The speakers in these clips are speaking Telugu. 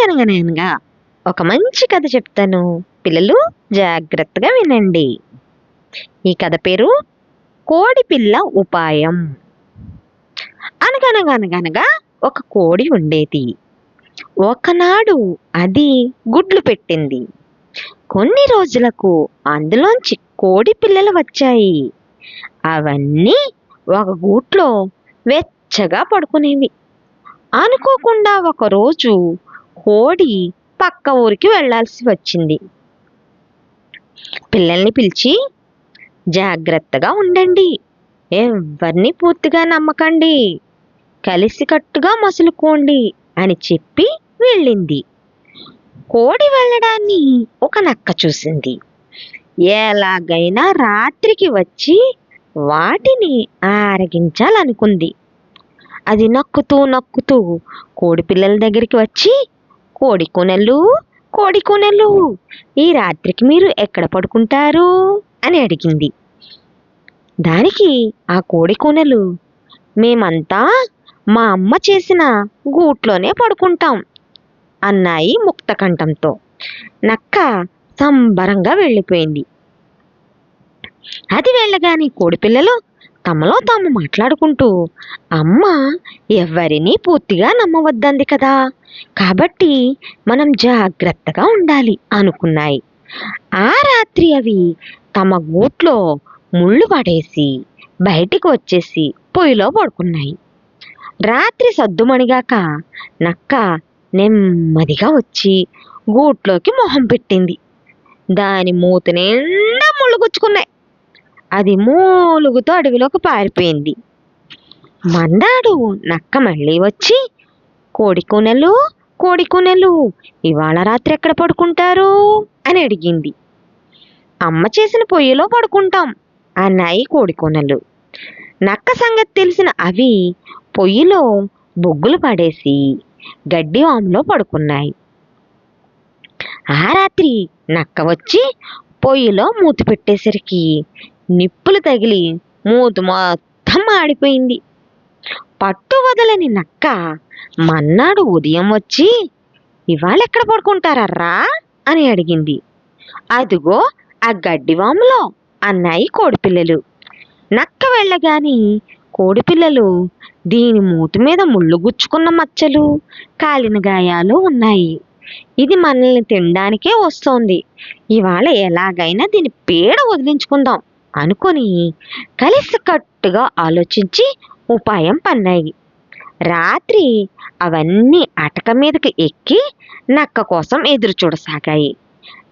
అనగనగనగా ఒక మంచి కథ చెప్తాను. పిల్లలు జాగ్రత్తగా వినండి. ఈ కథ పేరు కోడి పిల్ల ఉపాయం. అనగనగనగనగా ఒక కోడి ఉండేది. ఒకనాడు అది గుడ్లు పెట్టింది. కొన్ని రోజులకు అందులోంచి కోడి పిల్లలు వచ్చాయి. అవన్నీ ఒక గూట్లో వెచ్చగా పడుకునేవి. అనుకోకుండా ఒకరోజు కోడి పక్క ఊరికి వెళ్ళాల్సి వచ్చింది. పిల్లల్ని పిలిచి జాగ్రత్తగా ఉండండి. ఎవరిని పూర్తిగా నమ్మకండి. కలిసికట్టుగా మసులుకోండి అని చెప్పి వెళ్ళింది. కోడి వెళ్ళడాన్ని ఒక నక్క చూసింది. ఎలాగైనా రాత్రికి వచ్చి వాటిని ఆరగించాలనుకుంది. అది నక్కుతూ నక్కుతూ కోడి పిల్లల దగ్గరికి వచ్చి కోడి కొనలు కోడి ఈ రాత్రికి మీరు ఎక్కడ పడుకుంటారు? అని అడిగింది. దానికి ఆ కోడికొనలు మేమంతా మా అమ్మ చేసిన గూట్లోనే పడుకుంటాం అన్నాయి ముక్తకంఠంతో. నక్క సంబరంగా వెళ్ళిపోయింది. అది వెళ్ళగాని కోడిపిల్లలు తమలో తాము మాట్లాడుకుంటూ అమ్మ ఎవరిని పూర్తిగా నమ్మవద్దంది కదా. కాబట్టి మనం జాగ్రత్తగా ఉండాలి అనుకున్నాయి. ఆ రాత్రి అవి తమ గూట్లో ముళ్ళు పడేసి బయటికి వచ్చేసి పొయ్యిలో పడుకున్నాయి. రాత్రి సద్దుమణిగాక నక్క నెమ్మదిగా వచ్చి గూట్లోకి మొహం పెట్టింది. దాని మూత నిండా ముళ్ళు గుచ్చుకున్నాయి. అది మూలుగుతో అడవిలోకి పారిపోయింది. మందాడు నక్క మళ్ళీ వచ్చి కోడికూనెలు కోడికూనెలు ఇవాళ రాత్రి ఎక్కడ పడుకుంటారు? అని అడిగింది. అమ్మ చేసిన పొయ్యిలో పడుకుంటాం అన్నాయి కోడికూనెలు నక్క సంగతి తెలిసిన అవి పొయ్యిలో బొగ్గులు పడేసి గడ్డి వాములో పడుకున్నాయి. ఆ రాత్రి నక్క వచ్చి పొయ్యిలో మూతి పెట్టేసరికి నిప్పులు తగిలి మూతు మొత్తం ఆడిపోయింది. పట్టు వదలని నక్క మన్నాడు ఉదయం వచ్చి ఇవాళ ఎక్కడ పడుకుంటారర్రా? అని అడిగింది. అదిగో ఆ గడ్డివాములో అన్నాయి కోడిపిల్లలు. నక్క వెళ్ళగాని కోడిపిల్లలు దీని మూతి మీద ముళ్ళు గుచ్చుకున్న మచ్చలు కాలిన గాయాలు ఉన్నాయి. ఇది మనల్ని తినడానికే వస్తోంది. ఇవాళ ఎలాగైనా దీని పేడ వదిలించుకుందాం. అనుకొని కలిసికట్టుగా ఆలోచించి ఉపాయం పన్నాయి. రాత్రి అవన్నీ అటక మీదకి ఎక్కి నక్క కోసం ఎదురు చూడసాగాయి.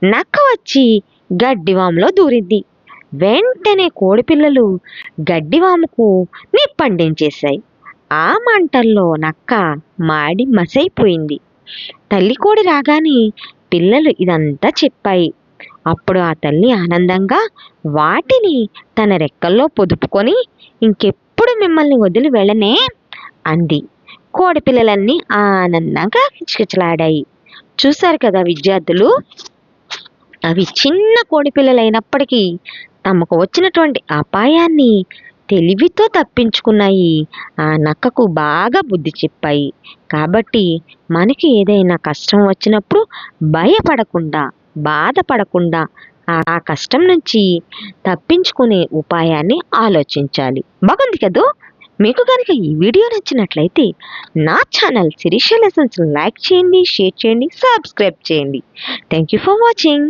నక్క వచ్చి గడ్డివాములో దూరింది. వెంటనే కోడిపిల్లలు గడ్డివాముకు నిప్పండించేశాయి. ఆ మంటల్లో నక్క మాడి మసైపోయింది. తల్లి కోడి రాగానే పిల్లలు ఇదంతా చెప్పాయి. అప్పుడు ఆ తల్లి ఆనందంగా వాటిని తన రెక్కల్లో పొదుపుకొని ఇంకెప్పుడు మిమ్మల్ని వదిలి వెళ్ళనే? అంది. కోడిపిల్లలన్నీ ఆనందంగా కిచకిచలాడాయి. చూశారు కదా విద్యార్థులు? అవి చిన్న కోడిపిల్లలైనప్పటికీ తమకు వచ్చినటువంటి అపాయాన్ని తెలివితో తప్పించుకున్నాయి. ఆ నక్కకు బాగా బుద్ధి చెప్పాయి. కాబట్టి మనకి ఏదైనా కష్టం వచ్చినప్పుడు భయపడకుండా బాధపడకుండా ఆ కష్టం నుంచి తప్పించుకునే ఉపాయాన్ని ఆలోచించాలి. బాగుంది కదూ? మీకు కనుక ఈ వీడియో నచ్చినట్లయితే నా ఛానల్ శిరీష లెసన్స్ లైక్ చేయండి షేర్ చేయండి సబ్స్క్రైబ్ చేయండి. Thank you for watching.